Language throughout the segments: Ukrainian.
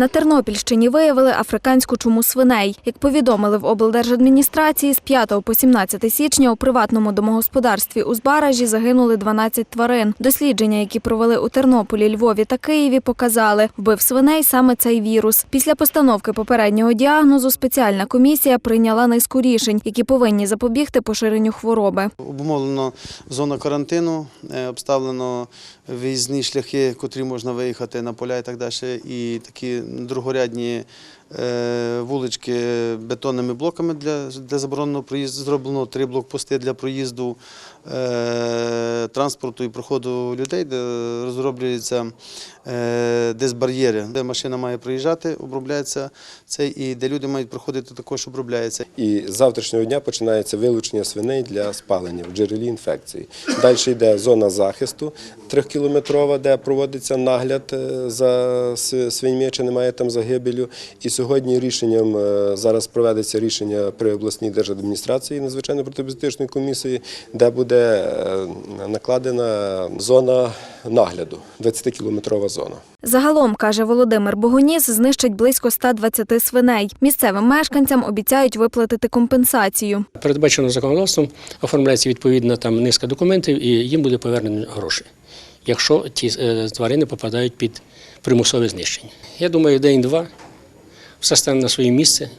На Тернопільщині виявили африканську чуму свиней. Як повідомили в облдержадміністрації, з 5 по 17 січня у приватному домогосподарстві у Збаражі загинули 12 тварин. Дослідження, які провели у Тернополі, Львові та Києві, показали, вбив свиней саме цей вірус. Після постановки попереднього діагнозу спеціальна комісія прийняла низку рішень, які повинні запобігти поширенню хвороби. Обумовлено зона карантину, е, обставлено виїзні шляхи, котрі можна виїхати на поля і так далі. І такі другорядні вулички бетонними блоками для, для забороненого проїзду. Зроблено три блокпости для проїзду е, транспорту і проходу людей, де розроблюються е, десь бар'єри, де машина має проїжджати, обробляється цей, і де люди мають проходити, також обробляється. І з завтрашнього дня починається вилучення свиней для спалення в джерелі інфекції. Далі йде зона захисту трьохкілометрова, де проводиться нагляд е, за свиньми, чи немає там загибелю. І сьогодні рішенням е, зараз проведеться рішення при обласній держадміністрації надзвичайно протибіотичної комісії, де буде е, накладена зона нагляду, 20-кілометрова зона. Загалом, каже Володимир Богоніс, знищать близько 120 свиней. Місцевим мешканцям обіцяють виплатити компенсацію. Передбачено законодавством, оформляється відповідна там низка документів, і їм буде повернено гроші, якщо ті е, тварини попадають під примусове знищення. Я думаю, день-два все стане на своє місце.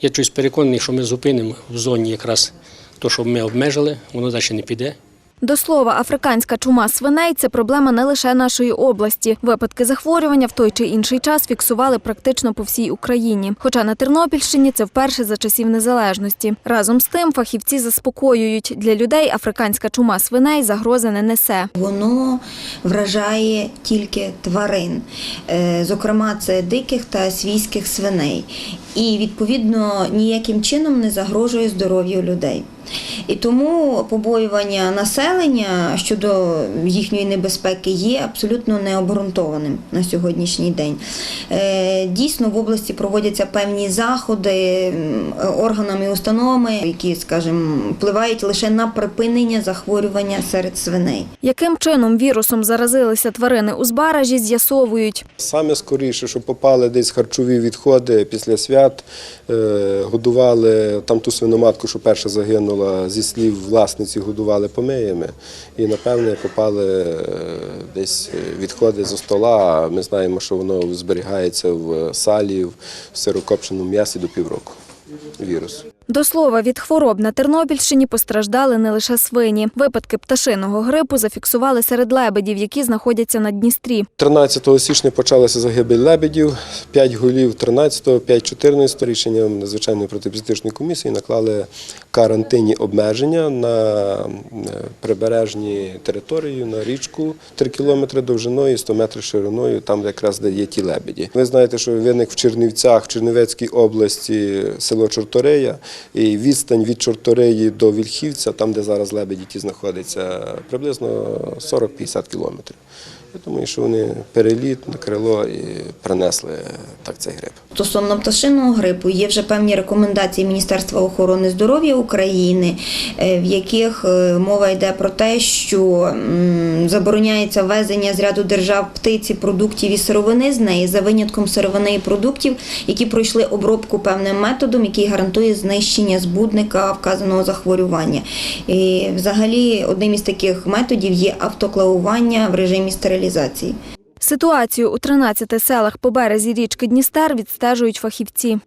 Я чусь переконаний, що ми зупинимо в зоні якраз те, що ми обмежили, воно далі не піде. До слова, африканська чума свиней це проблема не лише нашої області. Випадки захворювання в той чи інший час фіксували практично по всій Україні. Хоча на Тернопільщині це вперше за часів незалежності. Разом з тим фахівці заспокоюють, для людей африканська чума свиней загрози не несе. Воно вражає тільки тварин, Е, зокрема, це диких та свійських свиней, і відповідно ніяким чином не загрожує здоров'ю людей. І тому побоювання населення щодо їхньої небезпеки є абсолютно необґрунтованим на сьогоднішній день. Е, Дійсно, в області проводяться певні заходи органами і установами, які, скажімо, впливають лише на припинення захворювання серед свиней. Яким чином вірусом заразилися тварини у Збаражі, з'ясовують. Саме скоріше, що попали десь харчові відходи після свят, е, годували там ту свиноматку, що перша загинула, зі слів власниці, годували помиями. І, напевне, попали е, десь відходи зі стола. Ми знаємо, що воно зберігається в салі, в сирокопченому м'ясі до півроку. Вірус. До слова, від хвороб на Тернопільщині постраждали не лише свині. Випадки пташиного грипу зафіксували серед лебедів, які знаходяться на Дністрі. 13 січня почалася загибель лебедів, 5 голів 13, 5 14 рішенням надзвичайної протипізитичної комісії наклали карантинні обмеження на е, прибережні території, на річку 3 кілометри довжиною, 100 метрів шириною, там якраз де є ті лебеді. Ви знаєте, що виник в Чернівцях, в Чернівецькій області село Чортория, і відстань від Чортореї до Вільхівця, там де зараз лебеді ті знаходяться, приблизно 40-50 кілометрів. Я думаю, що вони переліт на крило і принесли так цей гриб. Стосовно пташиного грипу є вже певні рекомендації Міністерства охорони здоров'я України, е, в яких е, мова йде про те, що забороняється ввезення з ряду держав птиці, продуктів і сировини з неї за винятком сировини і продуктів, які пройшли обробку певним методом, який гарантує знищення збудника вказаного захворювання. І взагалі одним із таких методів є автоклавування в режимі стерилізації. Ситуацію у 13 селах по березі річки Дністер відстежують фахівці.